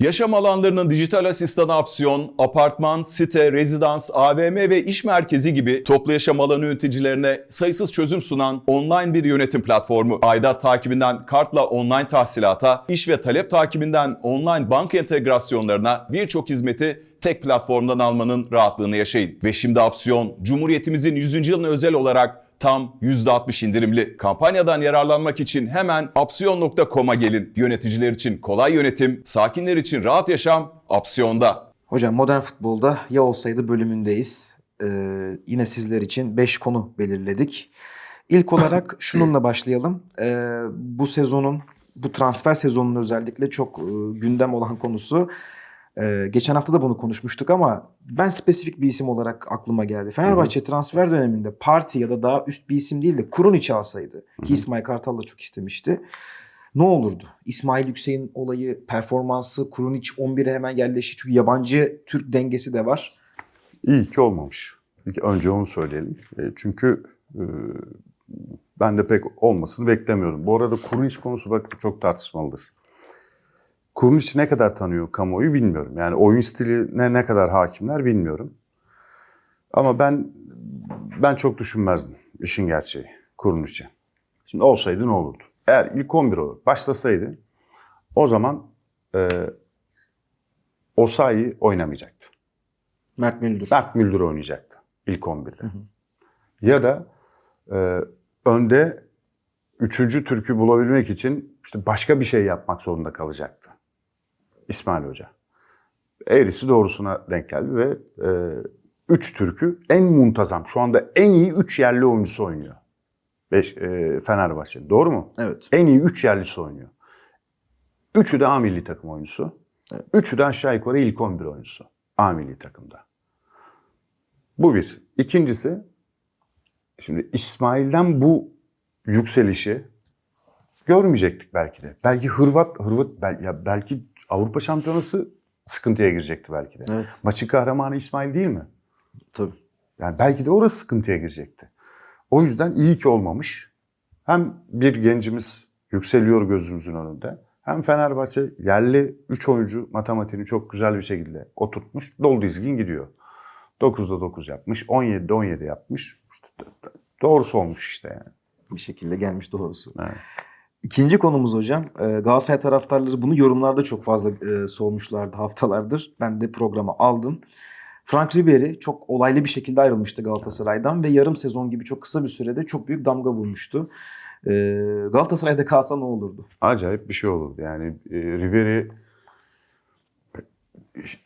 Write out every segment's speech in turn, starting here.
Yaşam alanlarının dijital asistanı Apsiyon, apartman, site, rezidans, AVM ve iş merkezi gibi toplu yaşam alanı yöneticilerine sayısız çözüm sunan online bir yönetim platformu. Aidat takibinden kartla online tahsilata, iş ve talep takibinden online banka entegrasyonlarına birçok hizmeti tek platformdan almanın rahatlığını yaşayın. Ve şimdi Apsiyon, Cumhuriyetimizin 100. yılına özel olarak tam %60 indirimli. Kampanyadan yararlanmak için hemen apsiyon.com'a gelin. Yöneticiler için kolay yönetim, sakinler için rahat yaşam Apsiyon'da. Hocam modern futbolda ya olsaydı bölümündeyiz. Ee, yine sizler için 5 konu belirledik. İlk olarak şununla başlayalım. Ee, bu sezonun, bu transfer sezonunun özellikle çok e, gündem olan konusu. Ee, geçen hafta da bunu konuşmuştuk ama ben spesifik bir isim olarak aklıma geldi. Fenerbahçe transfer döneminde parti ya da daha üst bir isim değil de Kurunic alsaydı. Ki İsmail Kartal da çok istemişti. Ne olurdu? İsmail Yüksek'in olayı, performansı, Kurunic 11'e hemen yerleşti. Çünkü yabancı Türk dengesi de var. İyi ki olmamış. Önce onu söyleyelim. E, çünkü e, ben de pek olmasını beklemiyorum. Bu arada Kurunic konusu bak çok tartışmalıdır. Kurunic ne kadar tanıyor kamuoyu bilmiyorum. Yani oyun stiline ne kadar hakimler bilmiyorum. Ama ben ben çok düşünmezdim işin gerçeği Kurnic'i. Şimdi olsaydı ne olurdu? Eğer ilk 11 olur başlasaydı o zaman e, Osayi oynamayacaktı. Mert Müldür. Mert Müldür oynayacaktı ilk 11'de. Ya da e, önde üçüncü Türk'ü bulabilmek için işte başka bir şey yapmak zorunda kalacaktı İsmail Hoca. Eğrisi doğrusuna denk geldi ve e, üç Türk'ü en muntazam, şu anda en iyi üç yerli oyuncusu oynuyor. Beş, e, Fenerbahçe'nin. Doğru mu? Evet. En iyi üç yerlisi oynuyor. Üçü de A milli takım oyuncusu. Üçü de aşağı yukarı ilk 11 oyuncusu. A milli takımda. Bu bir. İkincisi, şimdi İsmail'den bu yükselişi görmeyecektik belki de. Belki Hırvat, Hırvat bel- ya belki Avrupa Şampiyonası sıkıntıya girecekti belki de. Evet. Maçın kahramanı İsmail değil mi? Tabii. Yani belki de orası sıkıntıya girecekti. O yüzden iyi ki olmamış. Hem bir gencimiz yükseliyor gözümüzün önünde. Hem Fenerbahçe yerli 3 oyuncu matematiğini çok güzel bir şekilde oturtmuş. Dolu dizgin gidiyor. 9'da 9 yapmış. 17'de 17 yapmış. İşte doğrusu olmuş işte yani. Bir şekilde gelmiş doğrusu. Evet. İkinci konumuz hocam. e, Galatasaray taraftarları bunu yorumlarda çok fazla e, sormuşlardı haftalardır. Ben de programa aldım. Frank Ribery çok olaylı bir şekilde ayrılmıştı Galatasaray'dan ve yarım sezon gibi çok kısa bir sürede çok büyük damga vurmuştu. E, Galatasaray'da kalsa ne olurdu? Acayip bir şey olurdu. Yani e, Ribery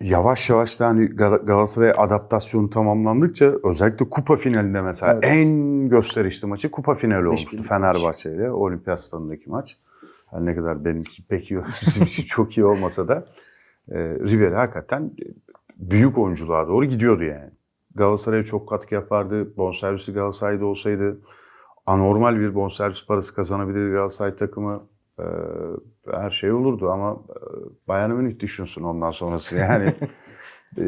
yavaş yavaş da hani Gal- Galatasaray adaptasyonu tamamlandıkça özellikle kupa finalinde mesela Evet. en gösterişli maçı kupa finali olmuştu Fenerbahçe ile Olimpiyat Stadındaki maç. Her ne kadar benim için pek iyi, bizim için çok iyi olmasa da e, Ribery hakikaten büyük oyunculuğa doğru gidiyordu yani. Galatasaray'a çok katkı yapardı. Bonservisi Galatasaray'da olsaydı anormal bir bonservis parası kazanabilirdi Galatasaray takımı. Ee, her şey olurdu ama e, Bayern Münih düşünsün ondan sonrası. Yani e,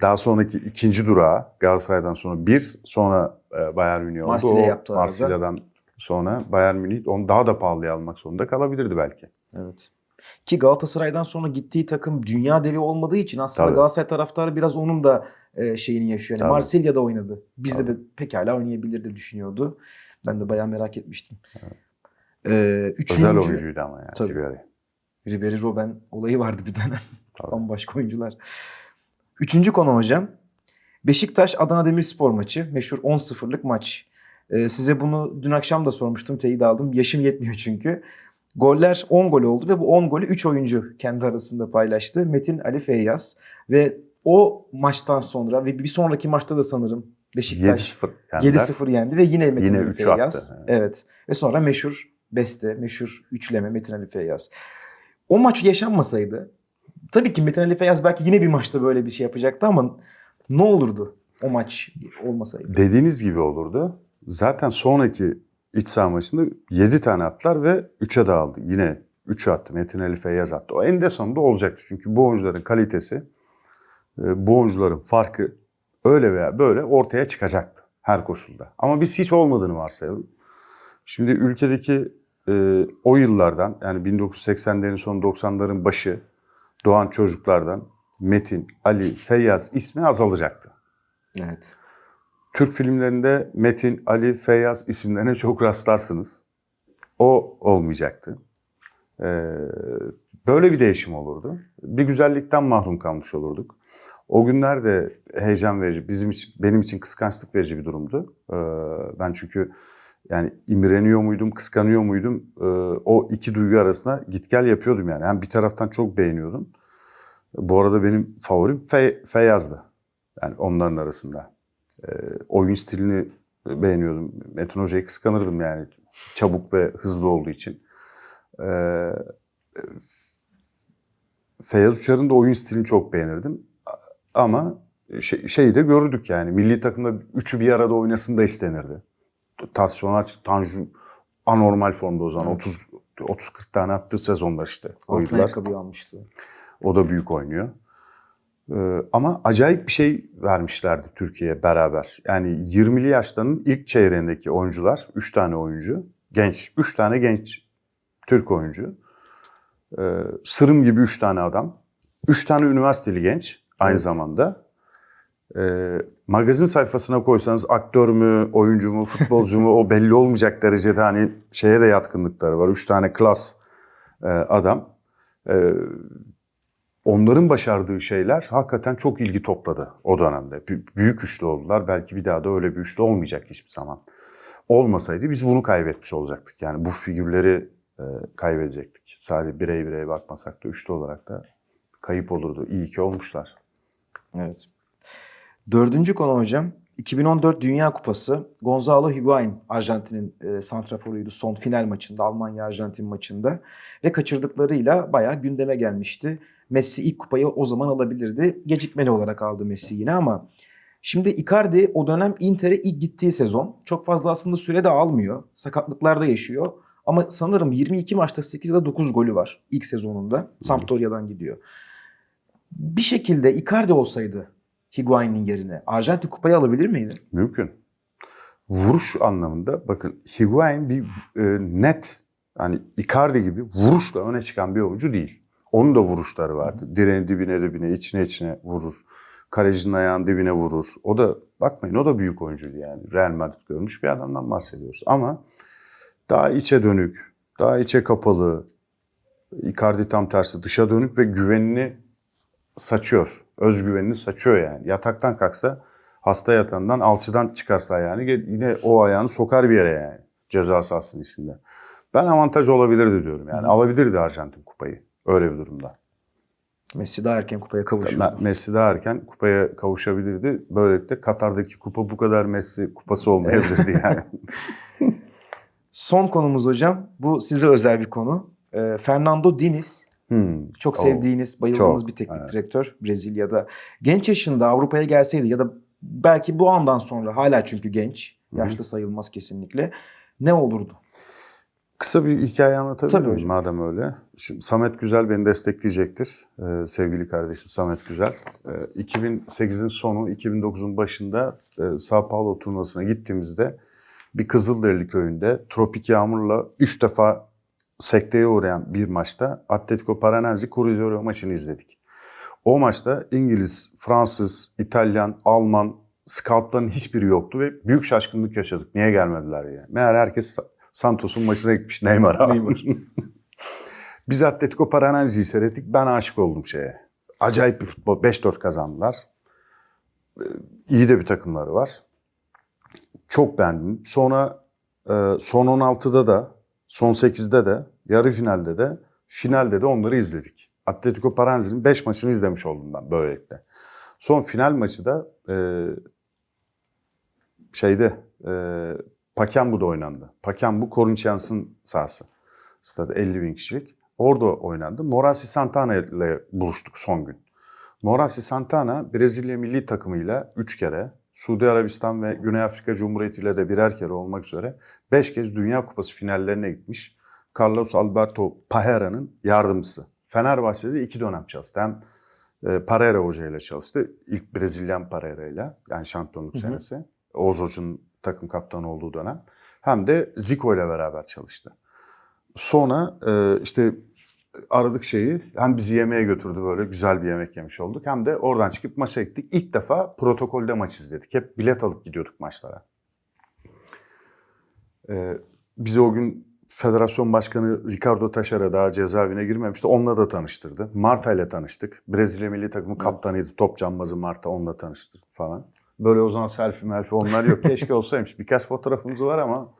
daha sonraki ikinci durağı Galatasaray'dan sonra bir sonra e, Bayern Münih oldu. Marsilya yaptı. Marsilya'dan sonra Bayern Münih onu daha da pahalıya almak zorunda kalabilirdi belki. Evet. Ki Galatasaray'dan sonra gittiği takım dünya devi olmadığı için aslında Tabii. Galatasaray taraftarı biraz onun da e, şeyini yaşıyor. Yani Tabii. Marsilya'da oynadı. Bizde Tabii. de pekala oynayabilir de düşünüyordu. Ben de bayağı merak etmiştim. Ee, üçüncü, Özel oyuncuydu ama yani. Tabii. Ribery. Ribery Robben olayı vardı bir dönem. Tabii. Bambaşka oyuncular. Üçüncü konu hocam. Beşiktaş Adana Demirspor maçı. Meşhur 10-0'lık maç. Ee, size bunu dün akşam da sormuştum. Teyit aldım. Yaşım yetmiyor çünkü. Goller 10 gol oldu ve bu 10 golü 3 oyuncu kendi arasında paylaştı. Metin Ali Feyyaz ve o maçtan sonra ve bir sonraki maçta da sanırım Beşiktaş 7-0 yendiler. 7-0 yendi ve yine Metin Yine Ali Feyyaz. attı, Evet. evet. Ve sonra meşhur beste, meşhur üçleme Metin Ali Feyyaz. O maç yaşanmasaydı tabii ki Metin Ali Feyyaz belki yine bir maçta böyle bir şey yapacaktı ama ne olurdu o maç olmasaydı? Dediğiniz gibi olurdu. Zaten sonraki iç saha maçında 7 tane attılar ve 3'e dağıldı. Yine 3'ü attı. Metin Ali Feyyaz attı. O en de sonunda olacaktı. Çünkü bu oyuncuların kalitesi, e, bu oyuncuların farkı öyle veya böyle ortaya çıkacaktı her koşulda. Ama biz hiç olmadığını varsayalım. Şimdi ülkedeki e, o yıllardan yani 1980'lerin sonu 90'ların başı doğan çocuklardan Metin, Ali, Feyyaz ismi azalacaktı. Evet. Türk filmlerinde Metin, Ali, Feyyaz isimlerine çok rastlarsınız. O olmayacaktı. Ee, böyle bir değişim olurdu. Bir güzellikten mahrum kalmış olurduk. O günler de heyecan verici, bizim için, benim için kıskançlık verici bir durumdu. Ee, ben çünkü yani imreniyor muydum, kıskanıyor muydum? Ee, o iki duygu arasında git gel yapıyordum yani. Hem bir taraftan çok beğeniyordum. Bu arada benim favorim Fe- Feyyaz'dı. Yani onların arasında. Ee, oyun stilini beğeniyordum. Metin Hoca'yı kıskanırdım yani. Çabuk ve hızlı olduğu için. Ee, Feyyaz Uçar'ın da oyun stilini çok beğenirdim. Ama şey, şeyi de gördük yani. Milli takımda üçü bir arada oynasın da istenirdi. Tartışmalar çıktı. Tanju anormal formda o zaman. 30 30-40 tane attığı sezonlar işte. Altın yıllar. ayakkabıyı almıştı. O da büyük oynuyor. Ee, ama acayip bir şey vermişlerdi Türkiye'ye beraber. Yani 20'li yaşlarının ilk çeyreğindeki oyuncular, 3 tane oyuncu, genç, 3 tane genç Türk oyuncu. Ee, sırım gibi 3 tane adam. 3 tane üniversiteli genç aynı Evet. zamanda. Ee, magazin sayfasına koysanız aktör mü, oyuncu mu, futbolcu mu o belli olmayacak derecede hani şeye de yatkınlıkları var. 3 tane klas e, adam. Ee, onların başardığı şeyler hakikaten çok ilgi topladı o dönemde. Bü- Büyük üçlü oldular. Belki bir daha da öyle bir üçlü olmayacak hiçbir zaman. Olmasaydı biz bunu kaybetmiş olacaktık. Yani bu figürleri e, kaybedecektik. Sadece birey birey bakmasak da üçlü olarak da kayıp olurdu. İyi ki olmuşlar. Evet. Dördüncü konu hocam. 2014 Dünya Kupası. Gonzalo Higuain Arjantin'in e, santraforuydu son final maçında, Almanya-Arjantin maçında. Ve kaçırdıklarıyla bayağı gündeme gelmişti. Messi ilk kupayı o zaman alabilirdi. Gecikmeli olarak aldı Messi yine ama şimdi Icardi o dönem Inter'e ilk gittiği sezon. Çok fazla aslında süre de almıyor. Sakatlıklarda yaşıyor. Ama sanırım 22 maçta 8 ya da 9 golü var ilk sezonunda. Sampdoria'dan gidiyor. Bir şekilde Icardi olsaydı Higuain'in yerine Arjantin kupayı alabilir miydi? Mümkün. Vuruş anlamında bakın Higuain bir e, net hani Icardi gibi vuruşla öne çıkan bir oyuncu değil. Onun da vuruşları vardı. Direğin dibine dibine, içine içine vurur. Kalecinin ayağının dibine vurur. O da bakmayın o da büyük oyuncuydu yani. Real Madrid görmüş bir adamdan bahsediyoruz. Ama daha içe dönük, daha içe kapalı. Icardi tam tersi dışa dönük ve güvenini saçıyor. Özgüvenini saçıyor yani. Yataktan kalksa hasta yatağından alçıdan çıkarsa ayağını yine o ayağını sokar bir yere yani. Ceza sahasının içinde. Ben avantaj olabilirdi diyorum yani. Alabilirdi Arjantin kupayı öyle bir durumda. Messi daha erken kupaya kavuşuyordu. Me- Messi daha erken kupaya kavuşabilirdi. Böylelikle Katar'daki kupa bu kadar Messi kupası olmayabilirdi yani. Son konumuz hocam. Bu size özel bir konu. Ee, Fernando Diniz. Hmm. Çok Oo. sevdiğiniz, bayıldığınız Çok, bir teknik evet. direktör Brezilya'da. Genç yaşında Avrupa'ya gelseydi ya da belki bu andan sonra hala çünkü genç, yaşlı sayılmaz kesinlikle. Ne olurdu? Kısa bir hikaye anlatabilir miyim madem öyle? Şimdi Samet Güzel beni destekleyecektir. Ee, sevgili kardeşim Samet Güzel. Ee, 2008'in sonu, 2009'un başında e, Sao Paulo turnuvasına gittiğimizde bir Kızılderili köyünde tropik yağmurla 3 defa sekteye uğrayan bir maçta Atletico Paranaense Cruzeiro maçını izledik. O maçta İngiliz, Fransız, İtalyan, Alman scoutların hiçbiri yoktu ve büyük şaşkınlık yaşadık. Niye gelmediler diye. Meğer herkes Santos'un maçına gitmiş Neymar'a. Neymar. Biz Atletico Paranaense'yi seyrettik. Ben aşık oldum şeye. Acayip bir futbol. 5-4 kazandılar. Ee, İyi de bir takımları var. Çok beğendim. Sonra e, son 16'da da, son 8'de de, yarı finalde de, finalde de onları izledik. Atletico Paranaense'nin 5 maçını izlemiş oldum ben böylelikle. Son final maçı da e, şeyde e, Pacaembu'da oynandı. Pacaembu Corinthians'ın sahası. Stadı 50 bin kişilik. Orada oynandı. Morasi Santana ile buluştuk son gün. Morasi Santana Brezilya milli takımıyla 3 kere, Suudi Arabistan ve Güney Afrika Cumhuriyeti ile de birer kere olmak üzere 5 kez Dünya Kupası finallerine gitmiş. Carlos Alberto Parreira'nın yardımcısı. Fenerbahçe'de iki dönem çalıştı. Hem e, Parreira Hoca ile çalıştı. İlk Brezilyan Parreira ile yani şampiyonluk Hı hı. senesi. Oğuz Hoca'nın takım kaptanı olduğu dönem. Hem de Zico ile beraber çalıştı. Sonra e, işte aradık şeyi. Hem bizi yemeğe götürdü böyle güzel bir yemek yemiş olduk. Hem de oradan çıkıp maça gittik. İlk defa protokolde maç izledik. Hep bilet alıp gidiyorduk maçlara. Ee, bizi o gün Federasyon Başkanı Ricardo Taşara daha cezaevine girmemişti. Onunla da tanıştırdı. Marta ile tanıştık. Brezilya milli takımı kaptanıydı. Top cambazı Marta onunla tanıştırdı falan. Böyle o zaman selfie melfie onlar yok. Keşke olsaymış. Birkaç fotoğrafımız var ama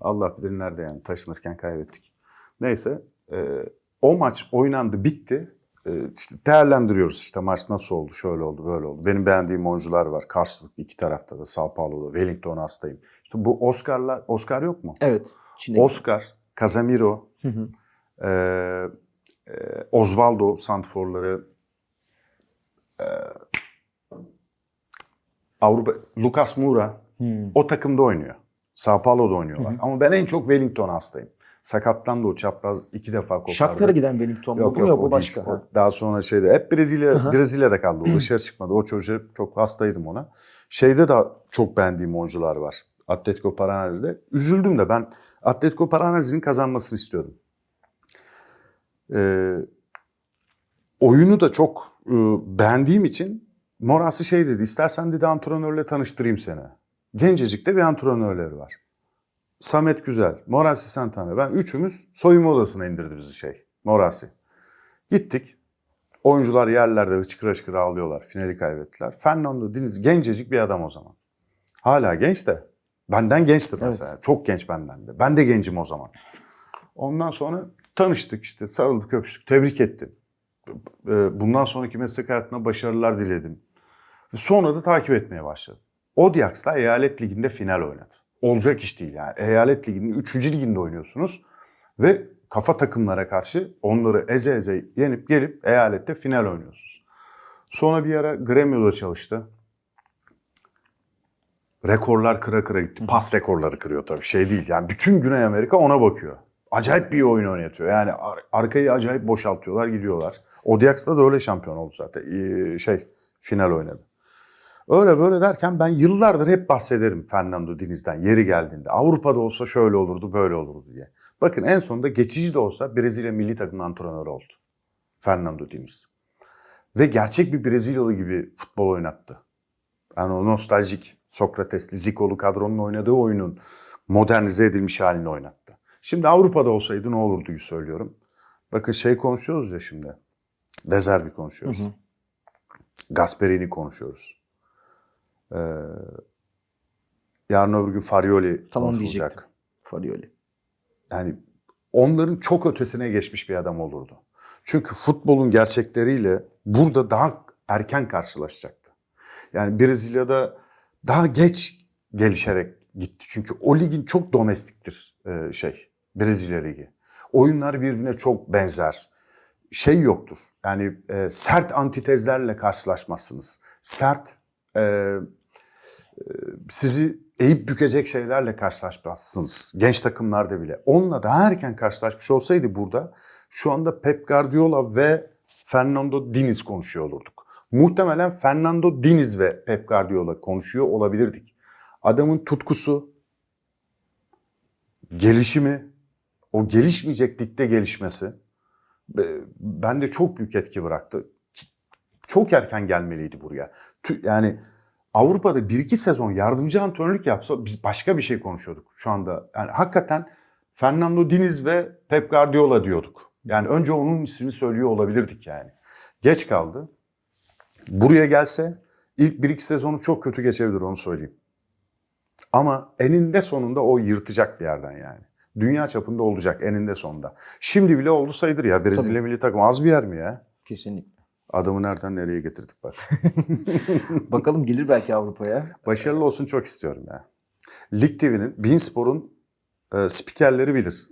Allah bilir nerede yani. Taşınırken kaybettik. Neyse. e, o maç oynandı bitti. E, işte değerlendiriyoruz işte maç nasıl oldu, şöyle oldu, böyle oldu. Benim beğendiğim oyuncular var. Karşılıklı iki tarafta da. Sao Paulo'da, Wellington'a hastayım. İşte bu Oscar'lar, Oscar yok mu? Evet. Çin'de. Oscar, Casemiro, Hı hı. e, e, Osvaldo Santforları, e, Avrupa, Lucas Moura Hmm. o takımda oynuyor. Sao Paulo'da oynuyorlar. Ama ben en çok Wellington hastayım. Sakatlandı o çapraz iki defa kopardı. Shakhtar'a giden Wellington mu? Yok bu yok, yok o değil. başka. O ha. daha sonra şeyde hep Brezilya. Brezilya'da kaldı. O dışarı çıkmadı. O çocuğa çok hastaydım ona. Şeyde de çok beğendiğim oyuncular var. Atletico Paranaense'de. Üzüldüm de ben Atletico Paranaense'nin kazanmasını istiyordum. Ee, oyunu da çok e, beğendiğim için Morası şey dedi. İstersen dedi antrenörle tanıştırayım seni. Gencecik de bir antrenörleri var. Samet Güzel, Morasi Santana. Ben üçümüz soyunma odasına indirdi bizi şey. Morasi. Gittik. Oyuncular yerlerde hıçkıra hıçkıra ağlıyorlar. Finali kaybettiler. Fernando Diniz gencecik bir adam o zaman. Hala genç de. Benden gençtir mesela. Çok genç benden de. Ben de gencim o zaman. Ondan sonra tanıştık işte. Sarıldık öpüştük. Tebrik ettim. Ee, Bundan sonraki meslek hayatına başarılar diledim. Sonra da takip etmeye başladım. Odiaks'la eyalet liginde final oynadı. Olacak iş değil yani. Eyalet liginin 3. liginde oynuyorsunuz. Ve kafa takımlara karşı onları eze eze yenip gelip eyalette final oynuyorsunuz. Sonra bir ara Gremio'da çalıştı. Rekorlar kıra kıra gitti. Pas rekorları kırıyor tabii şey değil. Yani bütün Güney Amerika ona bakıyor. Acayip bir oyun oynatıyor. Yani ar- arkayı acayip boşaltıyorlar gidiyorlar. Odiaks'ta da öyle şampiyon oldu zaten. Ee, şey final oynadı. Öyle böyle derken ben yıllardır hep bahsederim Fernando Diniz'den yeri geldiğinde. Avrupa'da olsa şöyle olurdu böyle olurdu diye. Bakın en sonunda geçici de olsa Brezilya milli takım antrenörü oldu. Fernando Diniz. Ve gerçek bir Brezilyalı gibi futbol oynattı. Yani o nostaljik Sokrates'li, Zico'lu kadronun oynadığı oyunun modernize edilmiş halini oynattı. Şimdi Avrupa'da olsaydı ne olurdu söylüyorum. Bakın şey konuşuyoruz ya şimdi. Dezerbi konuşuyoruz. Hı hı. Gasperini konuşuyoruz. Ee, yarın öbür gün Farioli Tamam konuşulacak. diyecektim. Farioli. Yani onların çok ötesine geçmiş bir adam olurdu. Çünkü futbolun gerçekleriyle burada daha erken karşılaşacaktı. Yani Brezilya'da daha geç gelişerek gitti. Çünkü o ligin çok domestiktir e, şey Brezilya ligi. Oyunlar birbirine çok benzer. Şey yoktur. Yani e, sert antitezlerle karşılaşmazsınız. Sert e, sizi eğip bükecek şeylerle karşılaşmazsınız. Genç takımlarda bile. Onunla daha erken karşılaşmış olsaydı burada şu anda Pep Guardiola ve Fernando Diniz konuşuyor olurduk. Muhtemelen Fernando Diniz ve Pep Guardiola konuşuyor olabilirdik. Adamın tutkusu, gelişimi, o gelişmeyecek ligde gelişmesi e, bende çok büyük etki bıraktı. Çok erken gelmeliydi buraya. Yani Avrupa'da bir iki sezon yardımcı antrenörlük yapsa biz başka bir şey konuşuyorduk şu anda. Yani hakikaten Fernando Diniz ve Pep Guardiola diyorduk. Yani önce onun ismini söylüyor olabilirdik yani. Geç kaldı. Buraya gelse ilk bir iki sezonu çok kötü geçebilir onu söyleyeyim. Ama eninde sonunda o yırtacak bir yerden yani. Dünya çapında olacak eninde sonunda. Şimdi bile oldu sayılır ya. Brezilya milli takım az bir yer mi ya? Kesinlikle. Adamı nereden nereye getirdik bak. Bakalım gelir belki Avrupa'ya. Başarılı olsun çok istiyorum ya. Lig TV'nin, Beanspor'un e, spikerleri bilir.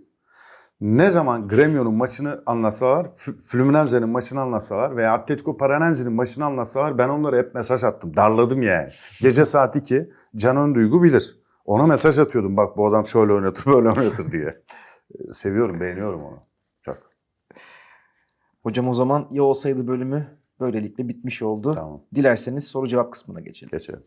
Ne zaman Gremio'nun maçını anlatsalar, Fluminense'nin maçını anlatsalar veya Atletico Paranaense'nin maçını anlatsalar ben onlara hep mesaj attım. Darladım yani. Gece saat 2 Can Önduygu bilir. Ona mesaj atıyordum bak bu adam şöyle oynatır böyle oynatır diye. Seviyorum, beğeniyorum onu. Hocam o zaman ya olsaydı bölümü böylelikle bitmiş oldu. Tamam. Dilerseniz soru cevap kısmına geçelim. Geçelim.